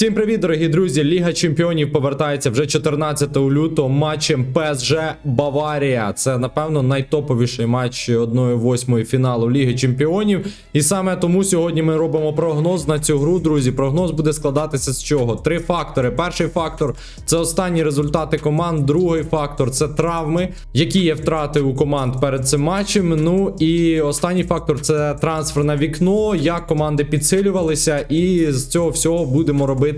Всім привіт, дорогі друзі! Ліга Чемпіонів повертається вже 14 лютого матчем ПСЖ Баварія. Це напевно найтоповіший матч 1-8 фіналу Ліги Чемпіонів. І саме тому сьогодні ми робимо прогноз на цю гру. Друзі, прогноз буде складатися з чого? Три фактори. Перший фактор це останні результати команд. Другий фактор це травми, які є втрати у команд перед цим матчем. Ну і останній фактор це трансферне вікно, як команди підсилювалися, і з цього всього будемо робити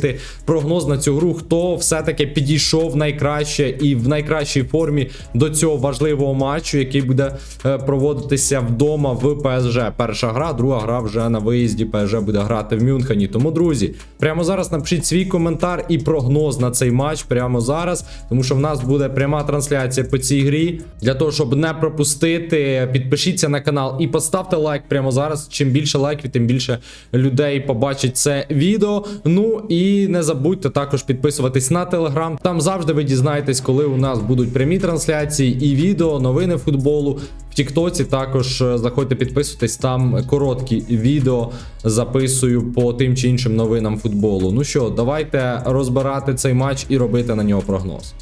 прогноз на цю гру, хто все-таки підійшов найкраще і в найкращій формі до цього важливого матчу, який буде е, проводитися вдома в ПСЖ. Перша гра, друга гра вже на виїзді. ПСЖ буде грати в Мюнхені. Тому, друзі, прямо зараз напишіть свій коментар і прогноз на цей матч прямо зараз, тому що в нас буде пряма трансляція по цій грі. Для того, щоб не пропустити, підпишіться на канал і поставте лайк прямо зараз. Чим більше лайків, тим більше людей побачить це відео. Ну і не забудьте також підписуватись на телеграм. Там завжди ви дізнаєтесь, коли у нас будуть прямі трансляції і відео, новини футболу. В Тіктоці також е, заходьте підписуйтесь, там короткі відео записую по тим чи іншим новинам футболу. Ну що, давайте розбирати цей матч і робити на нього прогноз.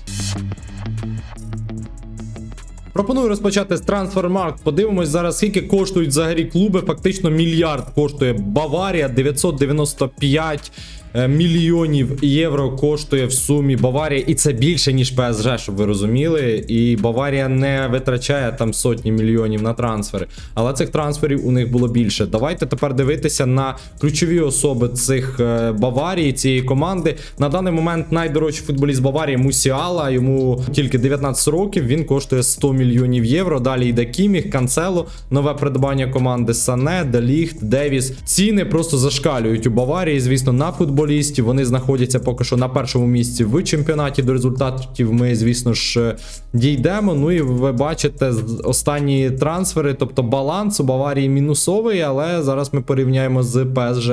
Пропоную розпочати з Transfermarkt. Подивимось зараз, скільки коштують взагалі клуби. Фактично мільярд коштує Баварія 995 е, мільйонів євро коштує в сумі Баварія, і це більше ніж ПСЖ, щоб ви розуміли. І Баварія не витрачає там сотні мільйонів на трансфери. Але цих трансферів у них було більше. Давайте тепер дивитися на ключові особи цих е, Баварії, цієї команди. На даний момент найдорожчий футболіст Баварії Мусіала. Йому тільки 19 років. Він коштує 100 мільйонів євро. Далі йде Кіміх, Канцело, нове придбання команди Сане, Деліхт, Девіс. Ціни просто зашкалюють у Баварії. Звісно, на футболістів. Вони знаходяться поки що на першому місці в чемпіонаті. До результатів ми, звісно ж, дійдемо. Ну і ви бачите останні трансфери, тобто баланс у Баварії мінусовий, але зараз ми порівняємо з ПСЖ.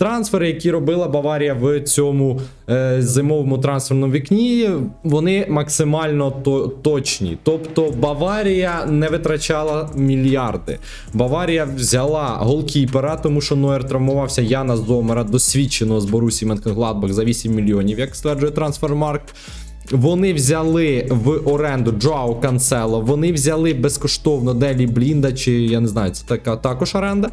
Трансфери, які робила Баварія в цьому е, зимовому трансферному вікні, вони максимально то, точні. Тобто Баварія не витрачала мільярди. Баварія взяла голкіпера, тому що Нойер травмувався Яна Зомера, досвідченого з Борусі Менкенгладбах за 8 мільйонів, як стверджує Трансфермаркт. Вони взяли в оренду Джоау Канцело, вони взяли безкоштовно Делі Блінда, чи я не знаю, це така також оренда.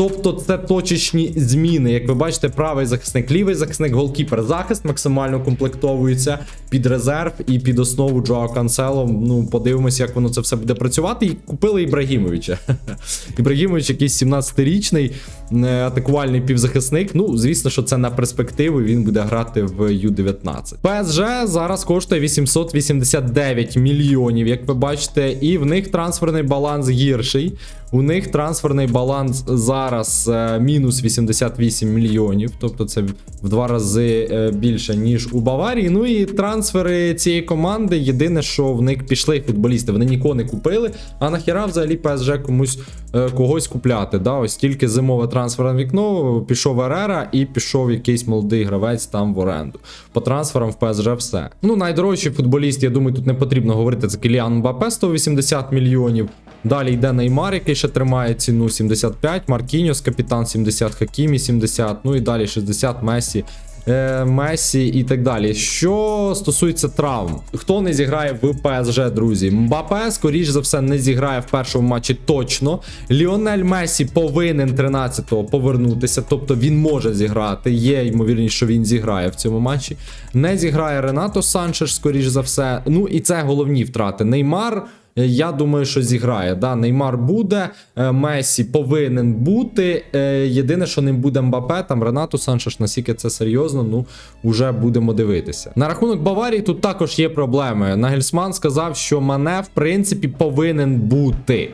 Тобто це точечні зміни. Як ви бачите, правий захисник, лівий захисник, голкіпер, захист максимально комплектовується під резерв і під основу Джоа Канцело. Ну, подивимося, як воно це все буде працювати. І купили Ібрагімовича. Ібрагімович якийсь 17-річний е, атакувальний півзахисник. Ну, звісно, що це на перспективу. Він буде грати в Ю-19. ПСЖ зараз коштує 889 мільйонів, як ви бачите, і в них трансферний баланс гірший. У них трансферний баланс зараз е, мінус 88 мільйонів, тобто це в два рази е, більше, ніж у Баварії. Ну і трансфери цієї команди. Єдине, що в них пішли футболісти, вони нікого не купили. А нахіра взагалі ПСЖ комусь е, когось купляти. Да? Ось тільки зимове трансферне вікно, пішов Ерера і пішов якийсь молодий гравець там в оренду. По трансферам в ПСЖ все. Ну, найдорожчий футболіст, я думаю, тут не потрібно говорити. Це Кіліан Мбапе 180 мільйонів. Далі йде Неймар, який ще тримає ціну 75, Маркіньос, капітан 70, Хакімі 70, ну і далі 60, Месі. е, Месі і так далі. Що стосується травм, хто не зіграє в ПСЖ, друзі? Мбапе, скоріш за все, не зіграє в першому матчі точно. Ліонель Месі повинен 13-го повернутися, тобто він може зіграти. Є ймовірність, що він зіграє в цьому матчі. Не зіграє Ренато Санчеш, скоріш за все. Ну і це головні втрати. Неймар. Е, Я думаю, що зіграє. Да, Неймар буде, е, Месі повинен бути. Е, Єдине, що не буде Мбапе, там Ренату Саншеш, наскільки це серйозно, ну вже будемо дивитися. На рахунок Баварії тут також є проблеми. Нагельсман сказав, що Мане, в принципі, повинен бути.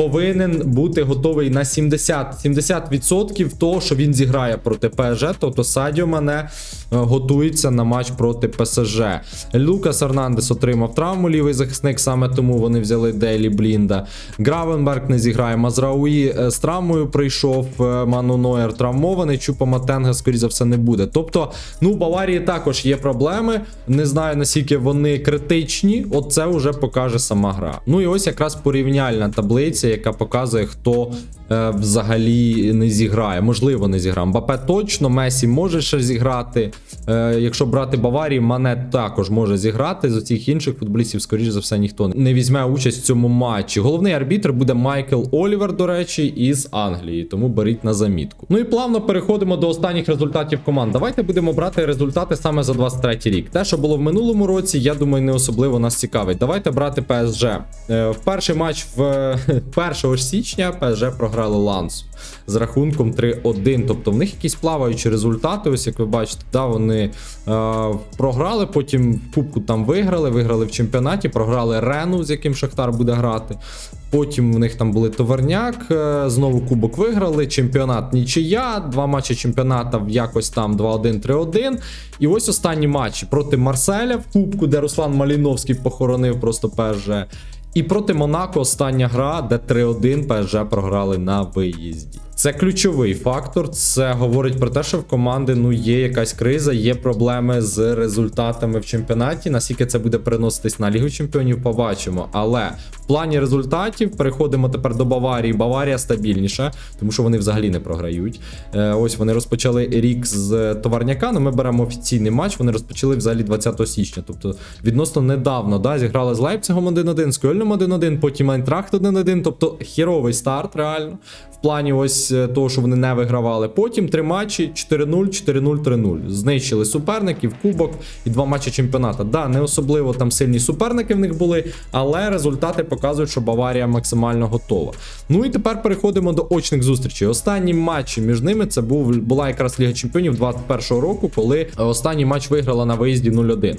Повинен бути готовий на 70%, 70% того, що він зіграє проти ПСЖ. Тобто Садіо Мане е, готується на матч проти ПСЖ. Лукас Ернандес отримав травму, лівий захисник, саме тому вони взяли Дейлі Блінда. Гравенберг не зіграє. Мазрауї е, з травмою прийшов. е, Ману Нойер травмований. Чупа Матенга, скоріш за все, не буде. Тобто, ну, у Баварії також є проблеми. Не знаю наскільки вони критичні. От це вже покаже сама гра. Ну і ось якраз порівняльна таблиця, таблиця, яка показує, хто е, взагалі не зіграє. Можливо, не зіграє. Мбапе точно, Месі може ще зіграти. Е, якщо брати Баварії, Мане також може зіграти. З усіх інших футболістів, скоріш за все, ніхто не візьме участь в цьому матчі. Головний арбітр буде Майкл Олівер, до речі, із Англії, тому беріть на замітку. Ну і плавно переходимо до останніх результатів команд. Давайте будемо брати результати саме за 23 рік. Те, що було в минулому році, я думаю, не особливо нас цікавить. Давайте брати ПСЖ. Е, В перший матч в 1 січня ПСЖ програли Лансу з рахунком 3-1. Тобто в них якісь плаваючі результати. Ось як ви бачите, да, вони е, програли, потім в кубку там виграли, виграли в чемпіонаті, програли Рену, з яким Шахтар буде грати. Потім в них там були товарняк, е, знову кубок виграли, чемпіонат нічия, два матчі чемпіоната якось там 2-1, 3-1. І ось останні матчі проти Марселя в кубку, де Руслан Маліновський похоронив просто ПСЖ. І проти Монако остання гра, де 3-1 ПСЖ програли на виїзді. Це ключовий фактор. Це говорить про те, що в команди ну є якась криза, є проблеми з результатами в чемпіонаті. Наскільки це буде переноситись на Лігу Чемпіонів, побачимо. Але в плані результатів переходимо тепер до Баварії. Баварія стабільніша, тому що вони взагалі не програють. Е, ось вони розпочали рік з товарняка. Ну ми беремо офіційний матч. Вони розпочали взагалі 20 січня. Тобто відносно недавно да, зіграли з Лейпцигом 1-1, з Кольном 1-1, потім Айнтрахт 1-1. Тобто херовий старт реально. В плані ось е, того, що вони не вигравали. Потім три матчі 4-0, 4-0, 3-0. Знищили суперників, кубок і два матчі чемпіоната. Да, не особливо там сильні суперники в них були, але результати показують, що Баварія максимально готова. Ну і тепер переходимо до очних зустрічей. Останні матчі між ними це був була якраз Ліга Чемпіонів 21-го року, коли е, останній матч виграла на виїзді 0-1.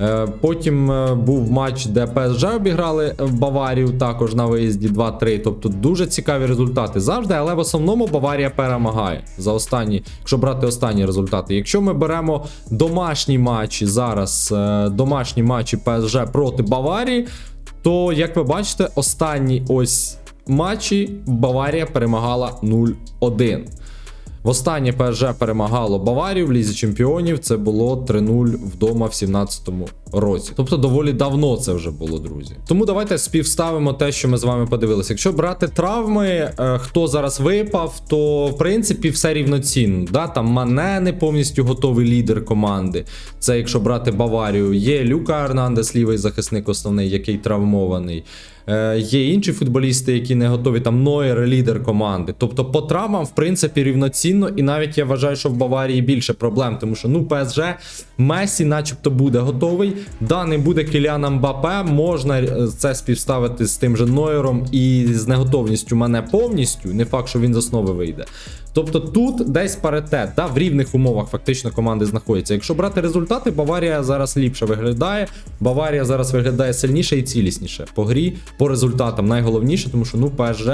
Е, Потім е, був матч, де ПСЖ обіграли в Баварію також на виїзді 2-3. Тобто дуже цікаві результати завжди, але в основному Баварія перемагає за останні, якщо брати останні результати. Якщо ми беремо домашні матчі зараз, е, домашні матчі ПСЖ проти Баварії, то як ви бачите, останні ось матчі Баварія перемагала 0-1. Востаннє ПСЖ перемагало Баварію в Лізі Чемпіонів. Це було 3-0 вдома в 17-му році. Тобто доволі давно це вже було, друзі. Тому давайте співставимо те, що ми з вами подивилися. Якщо брати травми, е, хто зараз випав, то в принципі все рівноцінно. Да? Там Мане не повністю готовий лідер команди. Це якщо брати Баварію, є Люка Ернандес, лівий захисник основний, який травмований. Е, Є інші футболісти, які не готові. Там Нойер, лідер команди. Тобто по травмам, в принципі, рівноцінно. І навіть я вважаю, що в Баварії більше проблем, тому що ну ПСЖ Месі, начебто, буде готовий. Да, не буде Кіліана Мбапе. Можна е, це співставити з тим же Нойером і з неготовністю мене повністю. Не факт, що він з основи вийде. Тобто тут десь паритет, да, в рівних умовах фактично команди знаходяться. Якщо брати результати, Баварія зараз ліпше виглядає. Баварія зараз виглядає сильніше і цілісніше по грі, по результатам. Найголовніше, тому що ну ПСЖ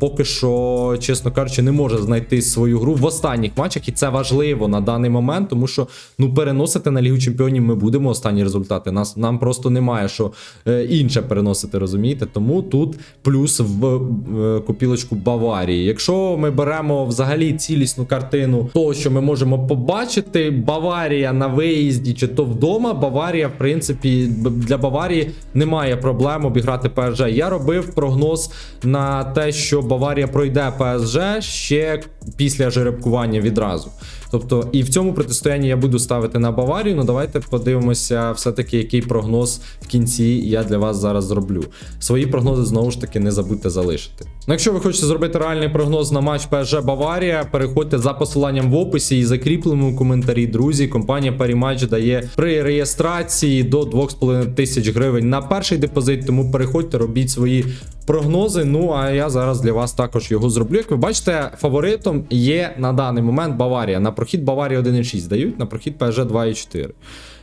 поки що, чесно кажучи, не може знайти свою гру в останніх матчах, і це важливо на даний момент, тому що ну переносити на Лігу Чемпіонів ми будемо останні результати. Нас нам просто немає що е, інше переносити, розумієте? Тому тут плюс в е, копілочку Баварії. Якщо ми беремо взагалі цілісну картину того, що ми можемо побачити, Баварія на виїзді чи то вдома, Баварія, в принципі, для Баварії немає проблем обіграти ПСЖ. Я робив прогноз на те, що Баварія пройде ПСЖ ще після жеребкування відразу. Тобто, і в цьому протистоянні я буду ставити на Баварію. Ну давайте подивимося, все-таки, який прогноз в кінці я для вас зараз зроблю. Свої прогнози знову ж таки не забудьте залишити. Ну, якщо ви хочете зробити реальний прогноз на матч ПСЖ Баварія, переходьте за посиланням в описі і закріпленому коментарі. Друзі, компанія Parimatch дає при реєстрації до 2,5 тисяч гривень на перший депозит. Тому переходьте, робіть свої прогнози. Ну а я зараз для вас також його зроблю. Як ви бачите, фаворитом є на даний момент Баварія. На прохід Баварії 1,6 дають, на прохід ПСЖ 2,4.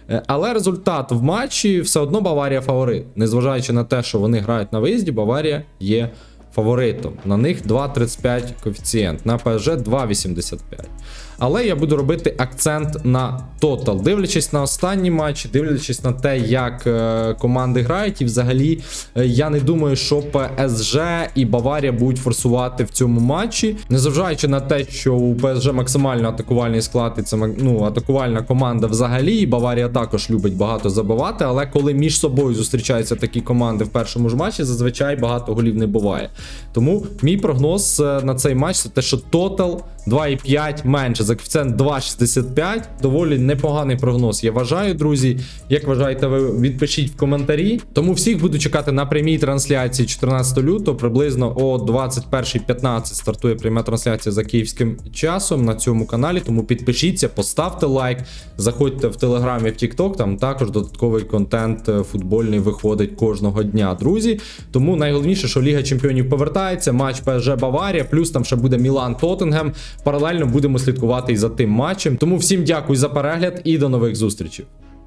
Е, Але результат в матчі все одно Баварія фаворит. Незважаючи на те, що вони грають на виїзді, Баварія є фаворитом. На них 2,35 коефіцієнт, на ПСЖ 2,85. Але я буду робити акцент на тотал, дивлячись на останні матчі, дивлячись на те, як е, команди грають, і взагалі е, я не думаю, що ПСЖ і Баварія будуть форсувати в цьому матчі. Незважаючи на те, що у ПСЖ максимально атакувальний склад, і це ну, атакувальна команда взагалі, і Баварія також любить багато забивати. Але коли між собою зустрічаються такі команди в першому ж матчі, зазвичай багато голів не буває. Тому мій прогноз е, на цей матч це те, що тотал 2,5 менше. За коефіцієнт 2,65. Доволі непоганий прогноз. Я вважаю, друзі. Як вважаєте, ви відпишіть в коментарі. Тому всіх буду чекати на прямій трансляції 14 лютого, приблизно о 21.15 стартує пряма трансляція за київським часом на цьому каналі. Тому підпишіться, поставте лайк, заходьте в Телеграм і в Тікток. Там також додатковий контент е, футбольний виходить кожного дня, друзі. Тому найголовніше, що Ліга Чемпіонів повертається, матч ПСЖ Баварія, плюс там ще буде Мілан Тоттенгем. Паралельно будемо слідкувати і за тим матчем. Тому всім дякую за перегляд і до нових зустрічей.